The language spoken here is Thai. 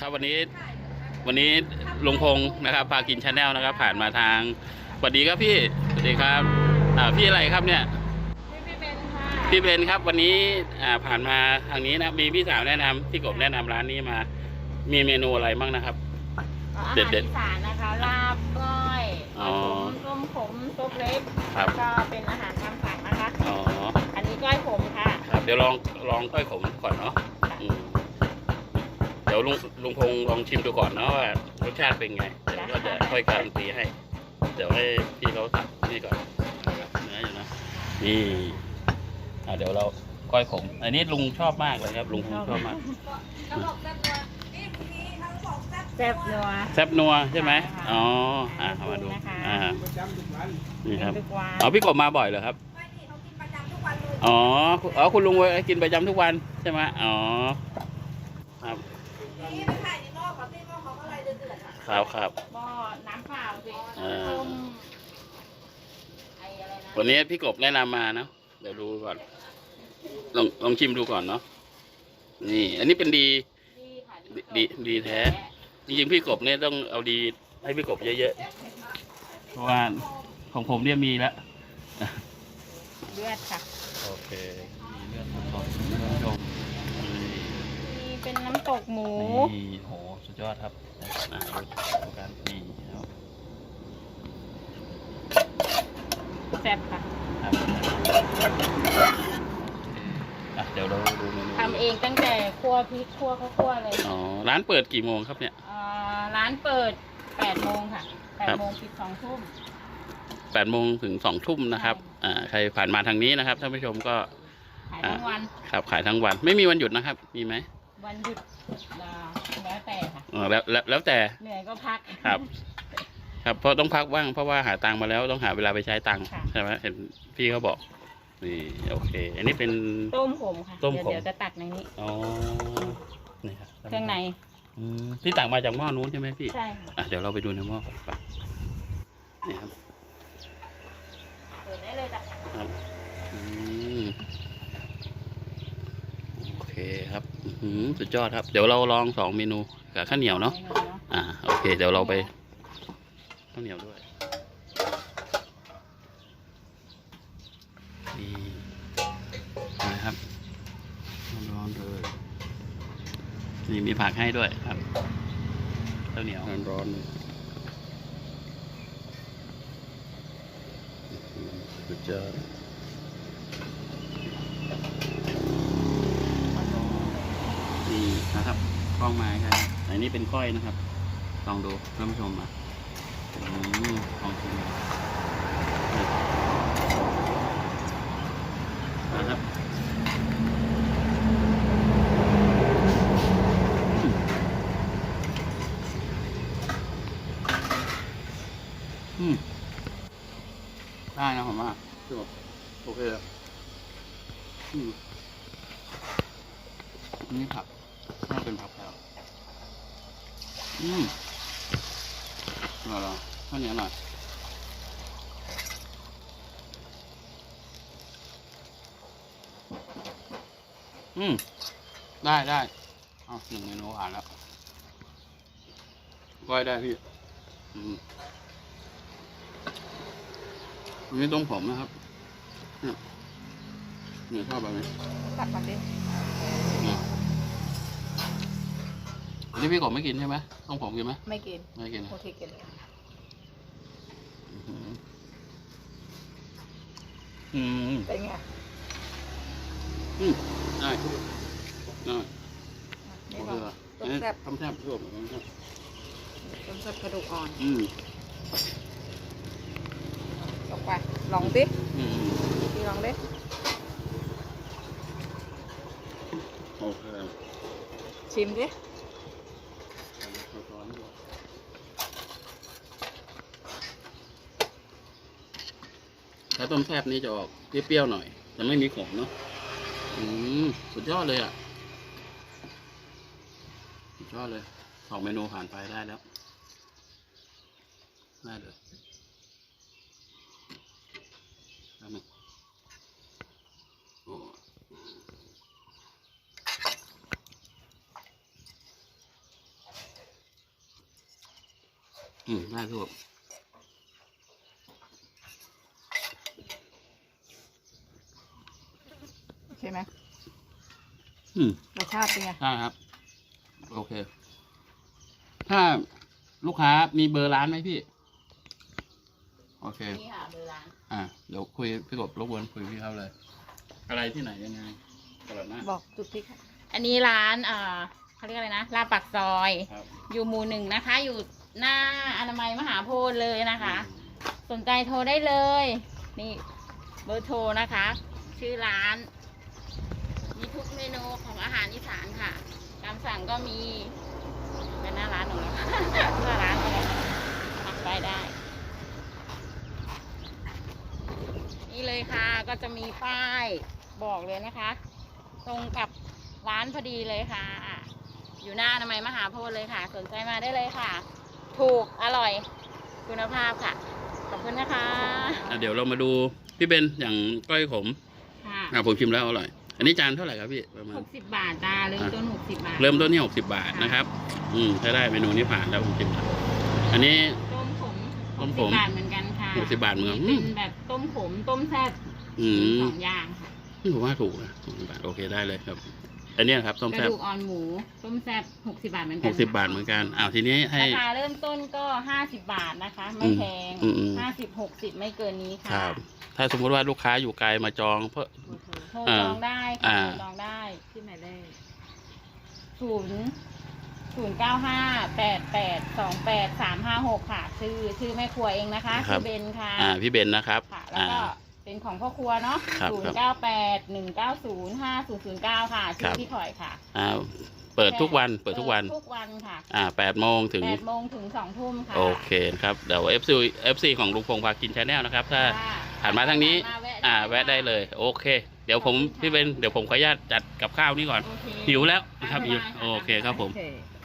ครับวันนี้วันนี้ลุงพงศ์นะครับพากินชาแนลนะครับ ผ่านมาทางสวัสดีครับพี่สวัสดีครับอ่าพี่อะไรครับเนี่ยพี่เป็นค่ะพี่เบนครับวันนี้อ่าผ่านมาทางนี้นะมีพี่สาวแนะนำพี่กบแนะนำร้านนี้มา มีเมนูอะไรบ้างนะครับ อาเด็หารดๆอีสานนะคะ ลาบก้อยอ๋อต้มขมซุปเล็กครับ แล้วก็เป็นอาหารตามสั่งนะคะ อ๋ออันนี้ก้อยขมค่ะ ครับเดี๋ยวลองลองก้อยขมก่อนเนาะอืมเดี๋ ยวลุงลุงพงศ์ลองชิมดูก่อนเนาะว่ารสชาติเป็นไงเดี๋ยวก็จะค่อยการันตีให้ เดี๋ยวให้พี่เขาตัดนี่ก่อนนะครับเนื้ออยู่นะนี่อ่าเดี๋ยวเราก้อยขม อันนี้ลุงชอบมากเลยครับ ลุงพงศ์ชอบมากแซ่บนัวแซ่บนัวใช่ไหมใช่ค่ะอ๋ออ่าเข้ามาดูนะคะอ่านี่ครับทุกวันอ๋อพี่กบมาบ่อยเหรอครับอ๋ออ๋อคุณลุงไว้กินประจำทุกวันใช่ไหมอ๋อครับ ครับครับหม้อน้ำเปล่าสิอ่าต้มไอ้อะไรนะวันนี้พี่กบแนะนำมาเนาะเดี๋ยวดูก่อน ลองลองชิมดูก่อนเนาะนี่ อันนี้เป็นดี ดีค่ะดีดีแท้ จริงๆพี่กบเนี่ยต้องเอาดีให้พี่กบเยอะๆเพราะว่าของผมเนี่ยมีแล้วเลือดค่ะ โอเคมีเลือดสดๆท่านผู้ชมมี เป็นน้ำตกหมูนี่นี่โหสุดยอดครับอะดูดูกันนี่ครับแซ่บค่ะครับอะเดี๋ยวเราดูเมนูทำเองตั้งแต่คั่วพริกคั่วข้าวคั่วเลยอ๋อร้านเปิดกี่โมงครับเนี่ย เอ่อร้านเปิด8โมงค่ะครับ 8โมงปิด2ทุ่ม แปดโมงถึงสองทุ่มนะครับอ่าใครผ่านมาทางนี้นะครับท่านผู้ชมก็ ขายทั้งวันครับขายทั้งวัน ไม่มีวันหยุดนะครับ มีไหม วันหยุดเอ่อแล้วแต่ค่ะอ๋อแล้วแล้วแล้วแต่เหนื่อยก็พัก ครับ ครับเพราะต้องพักบ้างเพราะว่าหาตังค์มาแล้วต้องหาเวลาไปใช้ตังค์ค่ะ ใช่ไหมเห็นพี่เขาบอกนี่โอเค อันนี้เป็น ต้มขมค่ะต้มเดี๋ยวขมเดี๋ยวจะตักในนี้ อ๋อนี่ครับเครื่องในอืมที่ตักมาจากหม้อนู้นใช่ไหมพี่ ใช่ค่ะอะเดี๋ยวเราไปดูในหม้อก่อนไปนี่ครับเปิดได้เลยจ้ะครับอืมโอเคครับอื้อหือสุดยอดครับ เดี๋ยวเราลองสองเมนูกับข้าวเหนียวเนาะมนูเนาะอ่าโอเค เดี๋ยวเราไปข้าวเหนียวด้วยนี่นะครับร้อนๆเลยนี่มีผักให้ด้วยครับข้าวเหนียวร้อนๆเลยอื้อหือสุดยอดนี่นะ คล้องไม้ครับ อันนี้เป็นก้อยนะครับ ลองดูท่านผู้ชมอะอืมลองชิมนะครับอืมได้นะผมว่าคือแบโอเคเลยอืมอันนี่ผัก น่าเป็นผักแล้ว อืมอร่อยข้าวเหนียวหน่อยอืม ได้ได้เอาหนึ่งเมนูผ่านแล้วก้อยได้พี่ อืมอันนี้ต้มผมนะครับ เนี่ยเนี่ยชอบแบบนี้ตักมาดิ เนี่ย อันนี้พี่กบไม่กินใช่ไหมต้มผมกินไหมไม่กินไม่กินนะโอเคกินเลยอืมอืมเป็นไงอืมได้ได้นี่โอก็เคต้มแซ่บทำแซ่บร่วมทำแซ่บต้มแซ่บกระดูกอ่อน อืมลงไปลองสิอืมอืมพี่ลองดิโอเคชิมดิ ถ้าต้มแซ่บนี่จะออกเปรี้ยวๆหน่อย แต่ไม่มีขมเนาะอืมสุดยอดเลยอะ สุดยอดเลยสองเมนูผ่านไปได้แล้วได้เลยแป๊บนึงโอ้อืมน่าทุบ โอเคไหมอืมรสชาติเป็นไง ใช่ครับ โอเค ถ้าลูกค้ามีเบอร์ร้านไหมพี่ โอเค นี่ค่ะเบอร์ร้านอ่าเดี๋ยวคุยพี่กบรบกวนคุยพี่เขาเลย อะไรที่ไหนยังไงตลาดหน้าบอกจุดที่ค่ะอันนี้ร้านเอ่อเขาเรียกอะไรนะลาดปักซอย ครับอยู่หมู่หนึ่งนะคะ อยู่หน้าอนามัยมหาโพธิ์เลยนะคะ สนใจโทรได้เลย นี่เบอร์โทรนะคะ ชื่อร้าน มีทุกเมนูของอาหารอีสานค่ะตามสั่งก็มีเป็นหน้าร้านของเราค่ะหน้าร้านอะไรปักไปได้ นี่เลยค่ะก็จะมีป้ายบอกเลยนะคะ ตรงกับร้านพอดีเลยค่ะ อยู่หน้าอนามัยมหาโพธิ์เลยค่ะ สนใจมาได้เลยค่ะ ถูกอร่อยคุณภาพค่ะ ขอบคุณนะคะ อะเดี๋ยวเรามาดูพี่เบนอย่างก้อยขมค่ะ อะผมชิมแล้วอร่อย อันนี้จานเท่าไหร่ครับพี่ประมาณ หกสิบบาทจ้าเริ่มต้นหกสิบบาทเริ่มต้นที่หกสิบาทนะครับ อืมถ้าได้เมนูนี้ผ่านแล้วผมชิมแล้วอันนี้ ต้มขมต้มขม60บาทเหมือนกันค่ะหกสิบบาทเหมือนกันเป็นแบบต้มขมต้มแซ่บอืมสองอย่างค่ะผมว่าถูกนะหกสิบบาทโอเคได้เลยครับ อันเนี้ยครับต้มกระแซ่บดูกอ่อนหมูต้มแซ่บหกสิบาทเหมือนกัหกสิบบาทเหมือนกันอ้าวทีนี้ให้ ราคาเริ่มต้นก็ห้าสิบบาทนะคะ ไม่แพงอืมอืม ห้าสิบหกสิบไม่เกินนี้คค่ะรับ ถ้าสมมติว่าลูกค้าอยู่ไกลมาจองเพื่อ โทรอ่าจองได้อ่าค่ะโทรจองได้ที่ไหนได้ศูนย์ศูนย์เก้าห้าแปดแปดสองแปดสามห้าหกค่ะ ชื่อชื่อแม่ครัวเองนะคะชื่อเบนค่ะ อ่าพี่เบนนะครับค่ะ แล้วอ่า ก็เป็นของพ่อครัวเนาะครับศูนย์เก้าแปดหนึ่งเก้าศูนย์ห้าศูนย์ศูนย์เก้าค่ะครัชื่อบ พี่ถอยค่ะ อ่าเปิดทุกวันเปิดทุกวัน ทุกวันค่ะอ่าแปดโมงถึง แปดโมงถึงสองทุ่มค่ะโอเคครับ เดี๋ยว FC FC ของลุงพงษ์พากินชาแนลนะครับ ถ้า ค่ะผ่านมาทางนี้ ผ่นมอ่า แวะได้เลย โอเค เดี๋ยวผมพี่เบนเดี๋ยวผมขออนุญาตจัดกับข้าวนี้ก่อน โอเคหิวแล้วนะครับได้หิวได้ค่ะโอเคครับผม โอเค